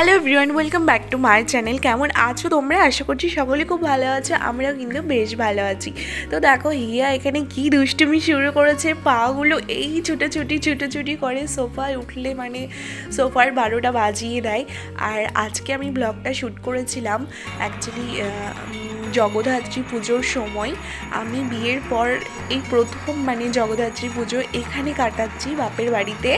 Hello everyone welcome back to my channel কেমন আছো তোমরা? আশা করছি সকলে খুব ভালো আছো, আমরাও কিন্তু বেশ ভালো আছি। তো দেখো, হিয়া এখানে কি দুষ্টুমি শুরু করেছে, পাগুলো এই ছুটোছুটি ছুটোছুটি করে সোফায় উঠলে মানে সোফার বারোটা বাজিয়ে দেয়। আর আজকে আমি ব্লগটা শ্যুট করেছিলাম অ্যাকচুয়ালি জগদ্ধাত্রী পুজোর সময়। আমি বিয়ের পর এই প্রথম মানে জগদ্ধাত্রী পুজো এখানে কাটাচ্ছি বাপের বাড়িতে।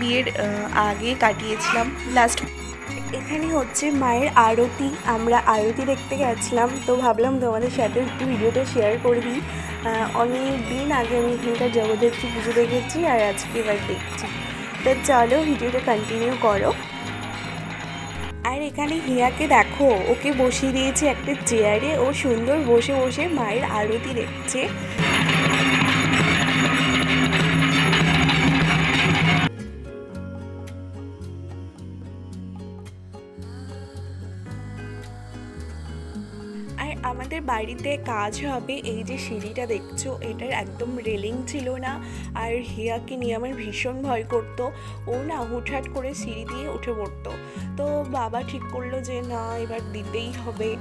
বিয়ের আগে কাটিয়েছিলাম। লাস্ট এখানে হচ্ছে মায়ের আরতি, আমরা আরতি দেখতে গেছিলাম, তো ভাবলাম তোমাদের সাথে একটু ভিডিওটা শেয়ার করে দিই। অনেক দিন আগে আমি এখানকার জগদ্ধাত্রী পুজো দেখেছি আর আজকে এবার দেখছি। তো চলো ভিডিওটা কন্টিনিউ করো। আর এখানে হিয়াকে দেখো, ওকে বসিয়ে দিয়েছে একটা চেয়ারে ও সুন্দর বসে বসে মায়ের আরতি দেখছে। আমাদের বাড়িতে কাজ হবে, এই যে সিঁড়িটা দেখছ, এটার একদম রেলিং ছিল না। আর হিয়াকে নিয়ে আমার ভীষণ ভয় করতো। ও না হুটহাট করে সিঁড়ি দিয়ে উঠে পড়তো। তো বাবা ঠিক করল যে, না, এবার দিতেই হবে।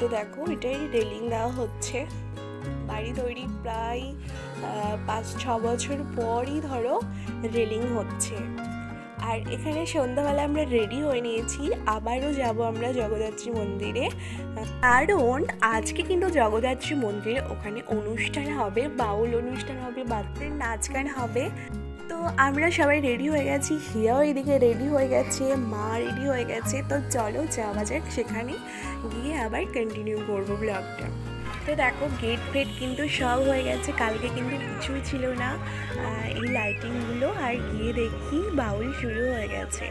তো দেখো, এটাই রেলিং দেওয়া হচ্ছে। বাড়ি তৈরি প্রায় পাঁচ ছ বছর পরই ধরো রেলিং হচ্ছে। আর এখানে সন্ধ্যাবেলা আমরা রেডি হয়ে নিয়েছি। আবারও যাব আমরা জগদ্ধাত্রী মন্দিরে। কারণ আজকে কিন্তু জগদ্ধাত্রী মন্দিরে ওখানে অনুষ্ঠান হবে, বাউল অনুষ্ঠান হবে বাচ্চাদের নাচ গান হবে। তো আমরা সবাই রেডি হয়ে গেছি, হিয়াও এদিকে রেডি হয়ে গেছে, মা রেডি হয়ে গেছে। তো চলো যাওয়া যাক সেখানে। গিয়ে আবার কন্টিনিউ করব ব্লগটা তো দেখো গেট ফেট কিন্তু সব হয়ে গেছে। কালকে কিন্তু কিছুই ছিল না। এই লাইটিংগুলো আর গিয়ে দেখি বাউল শুরু হয়ে গেছে।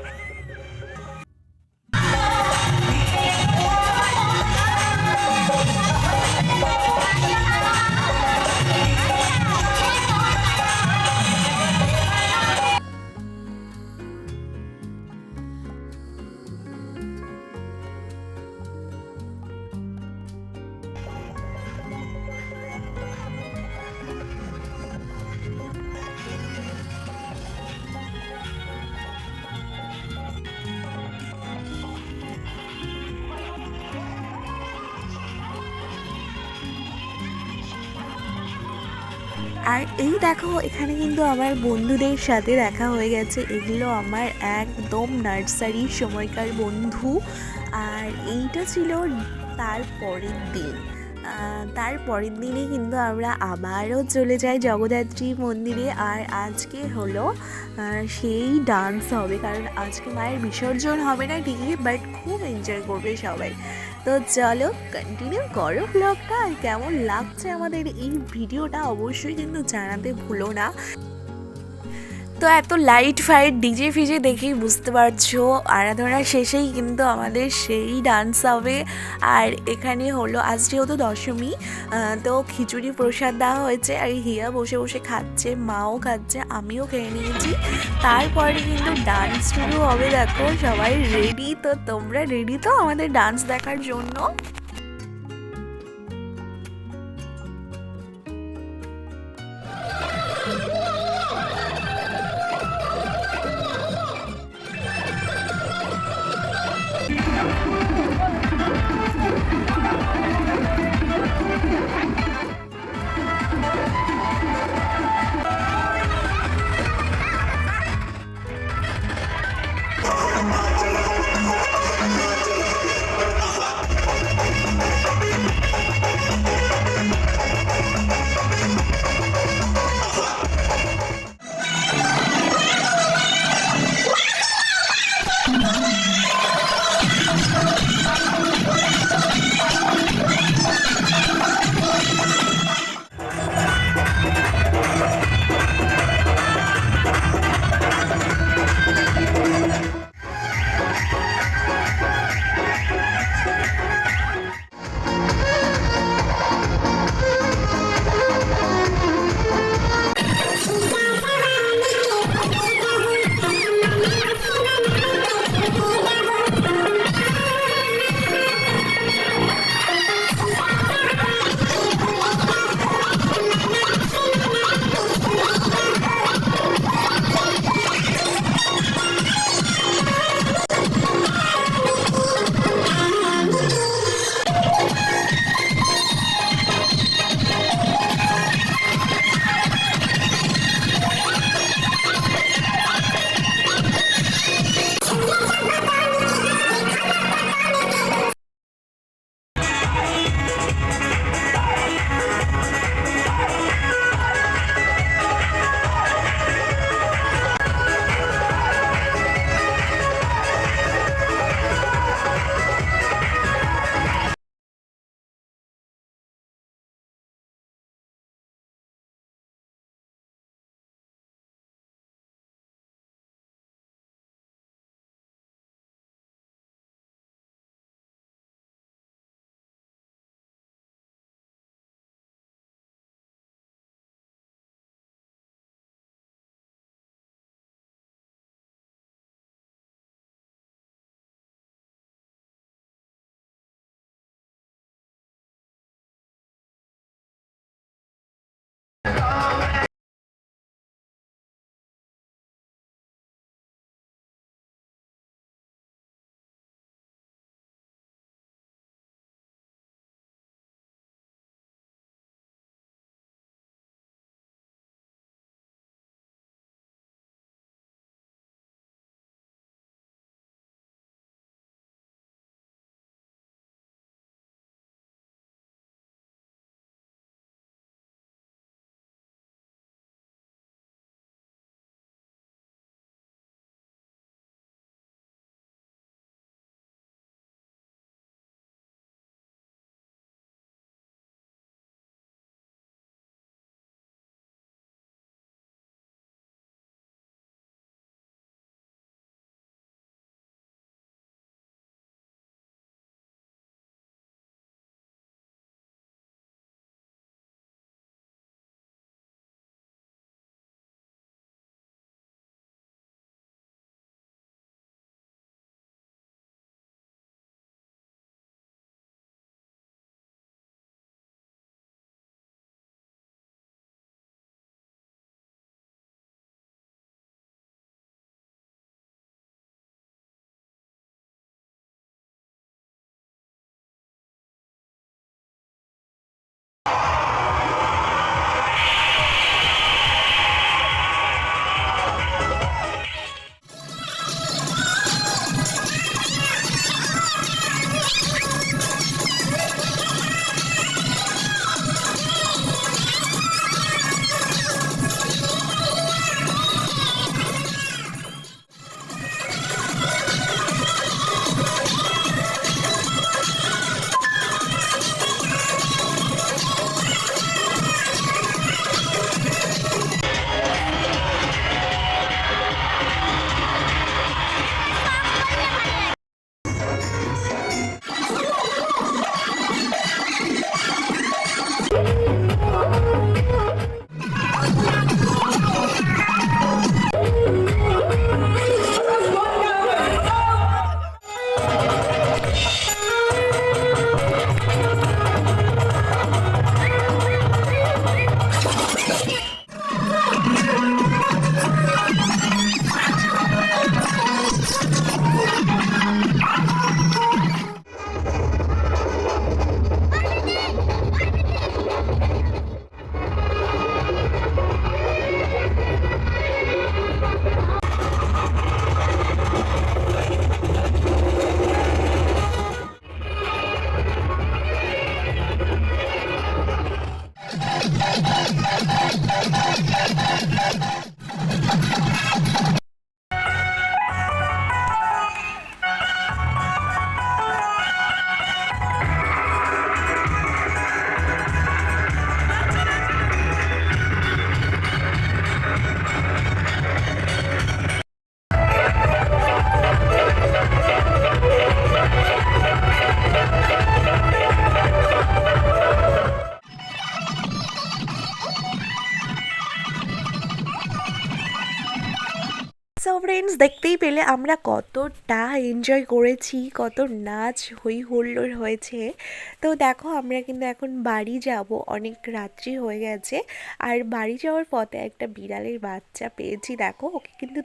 এই দেখো, এখানে কিন্তু আমার বন্ধুদের সাথে দেখা হয়ে গেছে। এগুলো আমার একদম নার্সারির সময়কার বন্ধু। আর এইটা ছিল তার পরের দিন। তার পরের দিনে কিন্তু আমরা আবারও চলে যাই জগদ্ধাত্রী মন্দিরে। আর আজকে হলো সেই ডান্স হবে। কারণ আজকে মায়ের বিসর্জন হবে না ঠিকই বাট খুব এনজয় করবে সবাই। তো চলো কন্টিনিউ করো ব্লগটা আর কেমন লাগছে আমাদের এই ভিডিওটা অবশ্যই কিন্তু জানাতে ভুলো না। তো এত লাইট ফাইট ডিজে ফিজে দেখেই বুঝতে পারছ। আরাধনা শেষেই কিন্তু আমাদের সেই ডান্স হবে। আর এখানে হলো, আজ যেহেতু দশমী তো খিচুড়ি প্রসাদ দেওয়া হয়েছে। আর হিয়া বসে বসে খাচ্ছে, মাও খাচ্ছে, আমিও খেয়ে নিয়েছি। তারপরে কিন্তু ডান্স শুরু হবে, দেখো, সবাই রেডি তো তোমরা রেডি তো আমাদের ডান্স দেখার জন্য? ফ্রেন্ডস দেখতেই পেলে আমরা কতটা এনজয় করেছি, কত নাচ হই হুল্লোড় হয়েছে। তো দেখো, আমরা কিন্তু এখন বাড়ি যাব, অনেক রাত্রি হয়ে গেছে। আর বাড়ি যাওয়ার পথে একটা বিড়ালের বাচ্চা পেয়েছি, দেখো, ওকে কিন্তু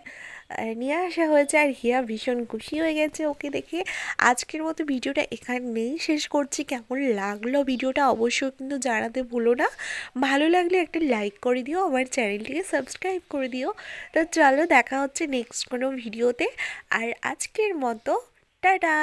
নিয়ে আসা হয়েছে আর হিয়া ভীষণ খুশি হয়ে গেছে ওকে দেখে। আজকের মতো ভিডিওটা এখানেই শেষ করছি। কেমন লাগল ভিডিওটা অবশ্যই কিন্তু জানাতে ভুলো না। ভালো লাগলে একটা লাইক করে দিও, আমার চ্যানেলটিকে সাবস্ক্রাইব করে দিও। তো চলো দেখা হচ্ছে নেক্সট কোনো ভিডিওতে। আর আজকের মতো, টাটা!